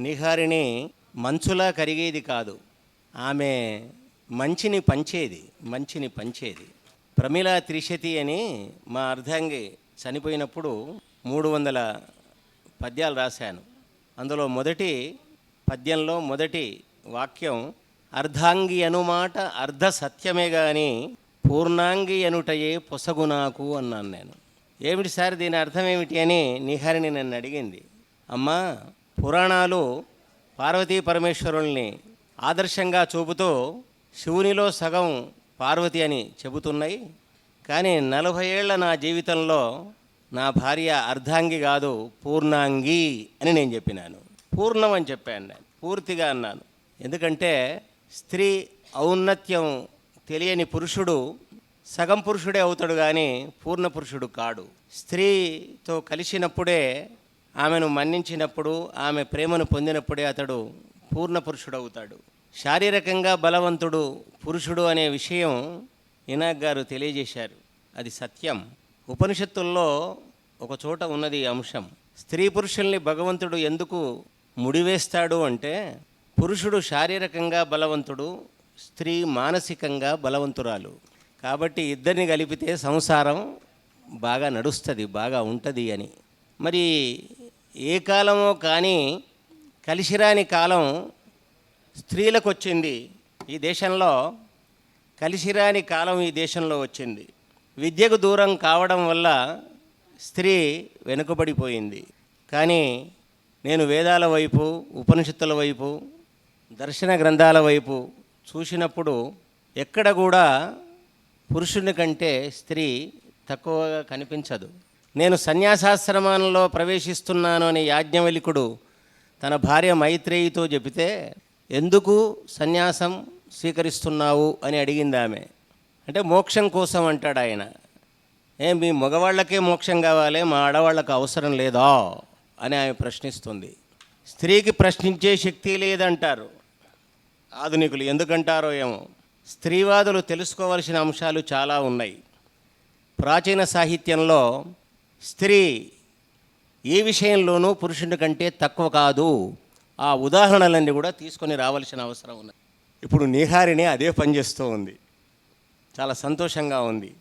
నిహారిణి మంచులా కరిగేది కాదు. ఆమె మంచిని పంచేది మంచిని పంచేది. ప్రమిళ త్రిశతి అని మా అర్ధాంగి చనిపోయినప్పుడు మూడు వందల పద్యాలు రాశాను. అందులో మొదటి పద్యంలో మొదటి వాక్యం అర్ధాంగి అనుమాట అర్ధ సత్యమే గాని పూర్ణాంగి అనుటయే పొసగునాకు అన్నాను నేను. ఏమిటి సార్ దీని అర్థం ఏమిటి అని నిహారిని నన్ను అడిగింది. అమ్మా పురాణాలు పార్వతీ పరమేశ్వరుల్ని ఆదర్శంగా చూపుతూ శివునిలో సగం పార్వతి అని చెబుతున్నాయి. కానీ నలభై ఏళ్ళ నా జీవితంలో నా భార్య అర్ధాంగి కాదు పూర్ణాంగి అని నేను చెప్పినాను. పూర్ణం అని చెప్పాను నేను పూర్తిగా అన్నాను. ఎందుకంటే స్త్రీ ఔన్నత్యం తెలియని పురుషుడు సగం పురుషుడే అవుతాడు కానీ పూర్ణ పురుషుడు కాడు. స్త్రీతో కలిసినప్పుడే ఆమెను మన్నించినప్పుడు ఆమె ప్రేమను పొందినప్పుడే అతడు పూర్ణ పురుషుడు అవుతాడు శారీరకంగా బలవంతుడు పురుషుడు అనే విషయం ఇనాక్ గారు తెలియజేశారు. అది సత్యం. ఉపనిషత్తుల్లో ఒక చోట ఉన్నది అంశం. స్త్రీ పురుషుల్ని భగవంతుడు ఎందుకు ముడివేస్తాడు అంటే పురుషుడు శారీరకంగా బలవంతుడు స్త్రీ మానసికంగా బలవంతురాలు. కాబట్టి ఇద్దరిని కలిపితే సంసారం బాగా నడుస్తుంది బాగా ఉంటుంది అని. మరి ఏ కాలమో కానీ కలిసిరాని కాలం స్త్రీలకు వచ్చింది ఈ దేశంలో. కలిసిరాని కాలం ఈ దేశంలో వచ్చింది. విద్యకు దూరం కావడం వల్ల స్త్రీ వెనుకబడిపోయింది. కానీ నేను వేదాల వైపు ఉపనిషత్తుల వైపు దర్శన గ్రంథాల వైపు చూసినప్పుడు ఎక్కడ కూడా పురుషుని కంటే స్త్రీ తక్కువగా కనిపించదు. నేను సన్యాసాశ్రమంలో ప్రవేశిస్తున్నాను అని యాజ్ఞవల్లికుడు తన భార్య మైత్రేయితో చెబితే ఎందుకు సన్యాసం స్వీకరిస్తున్నావు? అని అడిగింది ఆమె. అంటే మోక్షం కోసం అంటాడు ఆయన. ఏ మీ మగవాళ్ళకే మోక్షం కావాలి మా ఆడవాళ్ళకు అవసరం లేదా? అని ఆమె ప్రశ్నిస్తుంది. స్త్రీకి ప్రశ్నించే శక్తి లేదంటారు. ఆధునికులు ఎందుకంటారో ఏమో. స్త్రీవాదులు తెలుసుకోవలసిన అంశాలు చాలా ఉన్నాయి. ప్రాచీన సాహిత్యంలో స్త్రీ ఏ విషయంలోనూ పురుషుని కంటే తక్కువ కాదు. ఆ ఉదాహరణలన్నీ కూడా తీసుకొని రావాల్సిన అవసరం ఉన్నది. ఇప్పుడు నీహారిని అదే పనిచేస్తూ ఉంది. చాలా సంతోషంగా ఉంది.